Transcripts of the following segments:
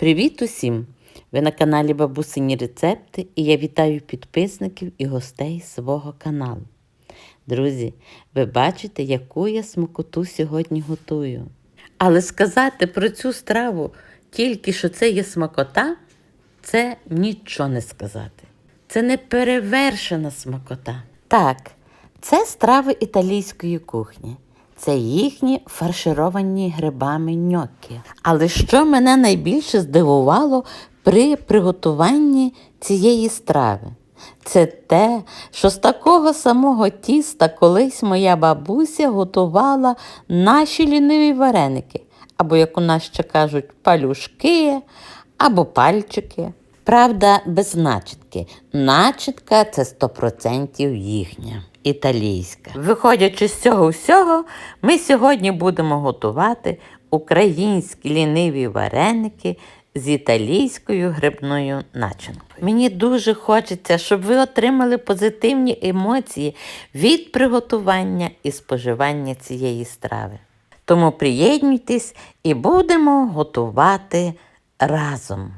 Привіт усім! Ви на каналі Бабусині Рецепти і я вітаю підписників і гостей свого каналу. Друзі, ви бачите, яку я смакоту сьогодні готую. Але сказати про цю страву тільки що це є смакота, це нічого не сказати. Це не перевершена смакота. Так, це страви італійської кухні. Це їхні фаршировані грибами ньоккі. Але що мене найбільше здивувало при приготуванні цієї страви? Це те, що з такого самого тіста колись моя бабуся готувала наші ліниві вареники, або, як у нас ще кажуть, палюшки, або пальчики. Правда, без начітки. Начітка це 100% їхня, італійська. Виходячи з цього всього, ми сьогодні будемо готувати українські ліниві вареники з італійською грибною начинкою. Мені дуже хочеться, щоб ви отримали позитивні емоції від приготування і споживання цієї страви. Тому приєднуйтесь і будемо готувати разом.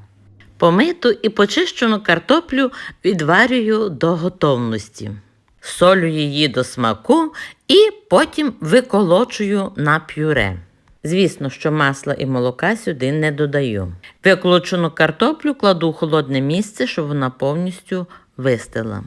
Помиту і почищену картоплю відварюю до готовності. Солю її до смаку і потім виколочую на пюре. Звісно, що масла і молока сюди не додаю. Виколочену картоплю кладу в холодне місце, щоб вона повністю вистила.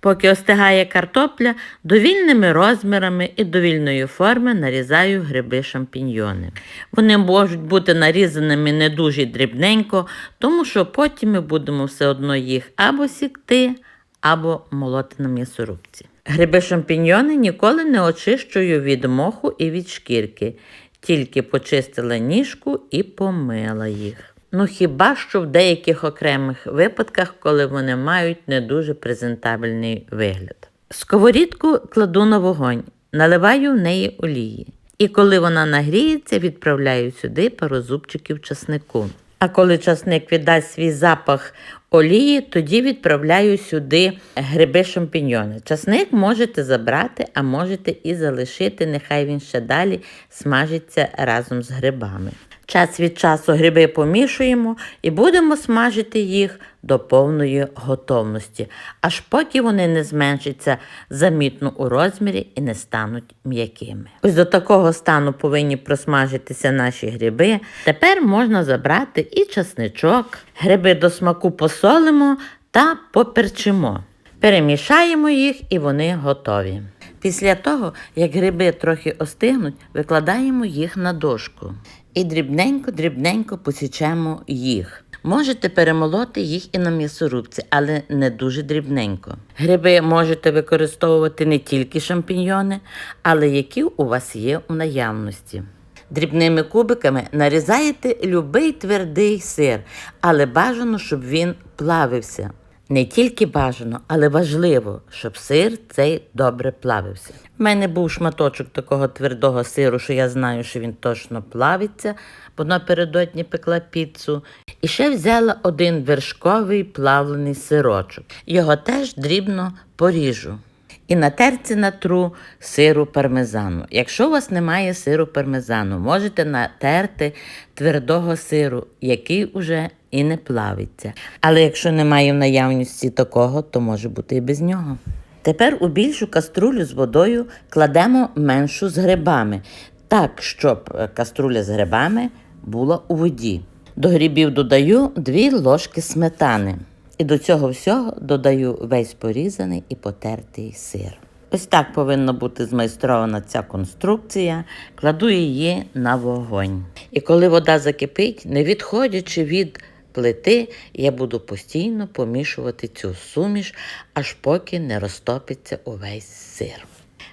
Поки остигає картопля, довільними розмірами і довільної форми нарізаю гриби шампіньйони. Вони можуть бути нарізаними не дуже дрібненько, тому що потім ми будемо все одно їх або сікти, або молоти на м'ясорубці. Гриби шампіньйони ніколи не очищую від моху і від шкірки, тільки почистила ніжку і помила їх. Ну хіба що в деяких окремих випадках, коли вони мають не дуже презентабельний вигляд. Сковорідку кладу на вогонь, наливаю в неї олії. І коли вона нагріється, відправляю сюди пару зубчиків часнику. А коли часник віддасть свій запах олії, тоді відправляю сюди гриби шампіньйони. Часник можете забрати, а можете і залишити, нехай він ще далі смажиться разом з грибами. Час від часу гриби помішуємо і будемо смажити їх до повної готовності, аж поки вони не зменшаться замітно у розмірі і не стануть м'якими. Ось до такого стану повинні просмажитися наші гриби. Тепер можна забрати і часничок, гриби до смаку посолимо та поперчимо. Перемішаємо їх і вони готові. Після того, як гриби трохи остигнуть, викладаємо їх на дошку і дрібненько-дрібненько посічемо їх. Можете перемолоти їх і на м'ясорубці, але не дуже дрібненько. Гриби можете використовувати не тільки шампіньйони, але які у вас є у наявності. Дрібними кубиками нарізаєте любий твердий сир, але бажано, щоб він плавився. Не тільки бажано, але важливо, щоб сир цей добре плавився. У мене був шматочок такого твердого сиру, що я знаю, що він точно плавиться, бо напередодні пекла піцу. І ще взяла один вершковий плавлений сирочок. Його теж дрібно поріжу. І на терці натру сиру пармезану. Якщо у вас немає сиру пармезану, можете натерти твердого сиру, який уже і не плавиться. Але якщо немає в наявності такого, то може бути і без нього. Тепер у більшу каструлю з водою кладемо меншу з грибами, так, щоб е, каструля з грибами була у воді. До грибів додаю 2 ложки сметани. І до цього всього додаю весь порізаний і потертий сир. Ось так повинна бути змайстрована ця конструкція. Кладу її на вогонь. І коли вода закипить, не відходячи від плити, я буду постійно помішувати цю суміш, аж поки не розтопиться увесь сир.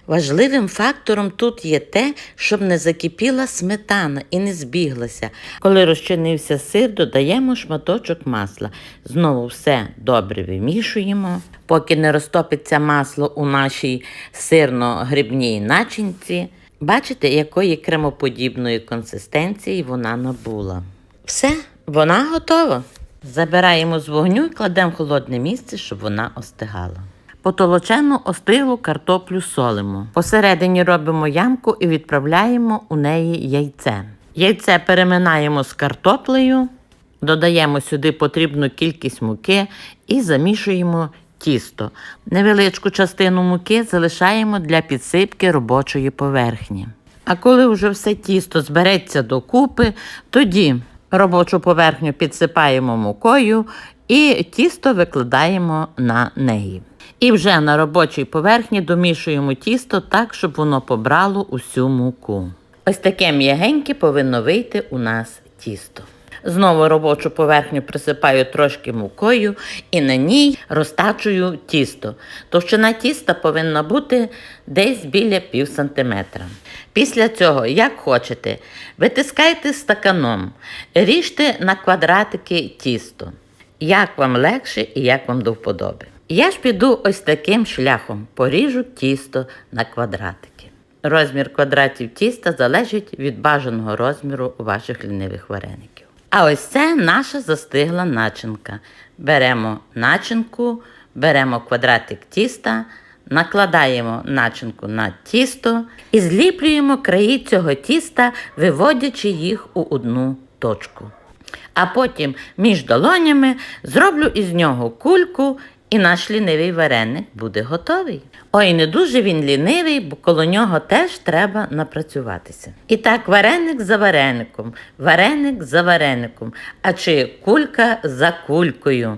Важливим фактором тут є те, щоб не закипіла сметана і не збіглася. Коли розчинився сир, додаємо шматочок масла. Знову все добре вимішуємо. Поки не розтопиться масло у нашій сирно-грибній начинці. Бачите, якої кремоподібної консистенції вона набула. Все, вона готова. Забираємо з вогню і кладемо в холодне місце, щоб вона остигала. Потолочену остиглу картоплю солимо. Посередині робимо ямку і відправляємо у неї яйце. Яйце переминаємо з картоплею Додаємо сюди потрібну кількість муки і замішуємо тісто. Невеличку частину муки залишаємо для підсипки робочої поверхні. А коли вже все тісто збереться докупи, тоді робочу поверхню підсипаємо мукою і тісто викладаємо на неї. І вже на робочій поверхні домішуємо тісто так, щоб воно побрало усю муку. Ось таке м'ягеньке повинно вийти у нас тісто. Знову робочу поверхню присипаю трошки мукою і на ній розтачую тісто. Товщина тіста повинна бути десь біля пів сантиметра. Після цього, як хочете, витискайте стаканом, ріжте на квадратики тісто. Як вам легше і як вам до вподоби. Я ж піду ось таким шляхом, поріжу тісто на квадратики. Розмір квадратів тіста залежить від бажаного розміру ваших лінивих вареників. А ось це наша застигла начинка. Беремо начинку, беремо квадратик тіста, накладаємо начинку на тісто і зліплюємо краї цього тіста, виводячи їх у одну точку. А потім між долонями зроблю із нього кульку, і наш лінивий вареник буде готовий. Ой, не дуже він лінивий, бо коло нього теж треба напрацюватися. І так, вареник за вареником, вареник за вареником, а чи кулька за кулькою.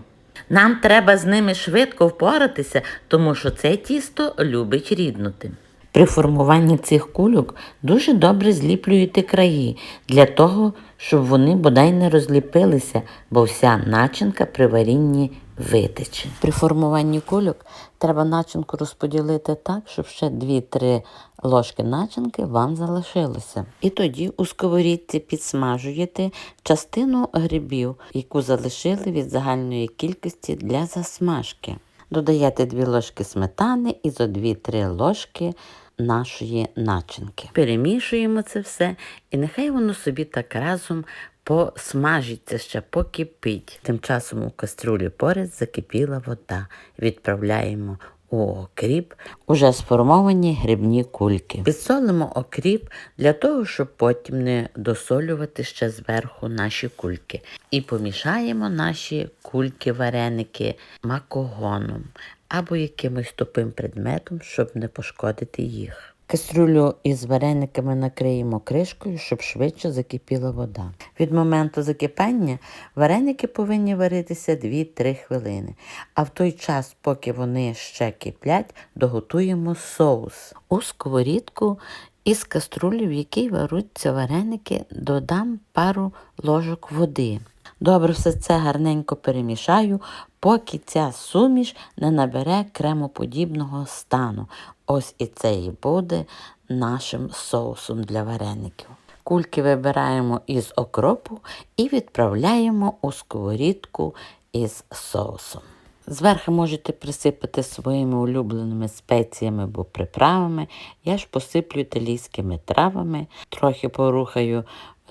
Нам треба з ними швидко впоратися, тому що це тісто любить ріднути. При формуванні цих кульок дуже добре зліплюєте краї для того, щоб вони бодай не розліпилися, бо вся начинка при варінні витече. При формуванні кульок треба начинку розподілити так, щоб ще 2-3 ложки начинки вам залишилося. І тоді у сковорідці підсмажуєте частину грибів, яку залишили від загальної кількості для засмажки. Додаєте 2 ложки сметани і зо 2-3 ложки нашої начинки. Перемішуємо це все, і нехай воно собі так разом посмажиться ще покипить. Тим часом у каструлі поряд закипіла вода. Відправляємо у окріп уже сформовані грибні кульки. Підсолимо окріп для того, щоб потім не досолювати ще зверху наші кульки. І помішаємо наші кульки-вареники макогоном або якимось тупим предметом, щоб не пошкодити їх. Кастрюлю із варениками накриємо кришкою, щоб швидше закипіла вода. Від моменту закипання вареники повинні варитися 2-3 хвилини. А в той час, поки вони ще киплять, доготуємо соус. У сковорідку із каструлі, в якій варуться вареники, додам пару ложок води. Добре все це гарненько перемішаю, поки ця суміш не набере кремоподібного стану. Ось і це і буде нашим соусом для вареників. Кульки вибираємо із окропу і відправляємо у сковорідку із соусом. Зверху можете присипати своїми улюбленими спеціями або приправами. Я ж посиплю італійськими травами, трохи порухаю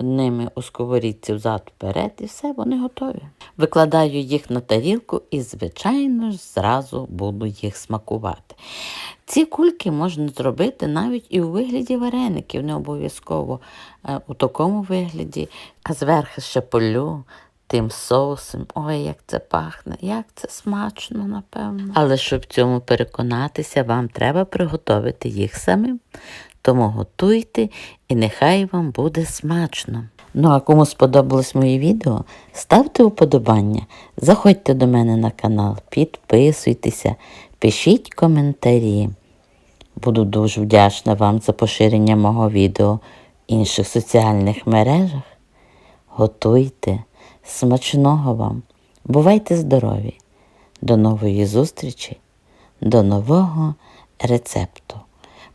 ними у сковорідці взад вперед, і все, вони готові. Викладаю їх на тарілку і, звичайно ж, зразу буду їх смакувати. Ці кульки можна зробити навіть і у вигляді вареників, не обов'язково е, у такому вигляді, а зверху ще полю тим соусом. Ой, як це пахне, як це смачно, напевно. Але щоб цьому переконатися, вам треба приготувати їх самим. Тому готуйте і нехай вам буде смачно. Ну а кому сподобалось моє відео, ставте уподобання, заходьте до мене на канал, підписуйтеся, пишіть коментарі. Буду дуже вдячна вам за поширення мого відео в інших соціальних мережах. Готуйте, смачного вам, бувайте здорові! До нової зустрічі, до нового рецепту.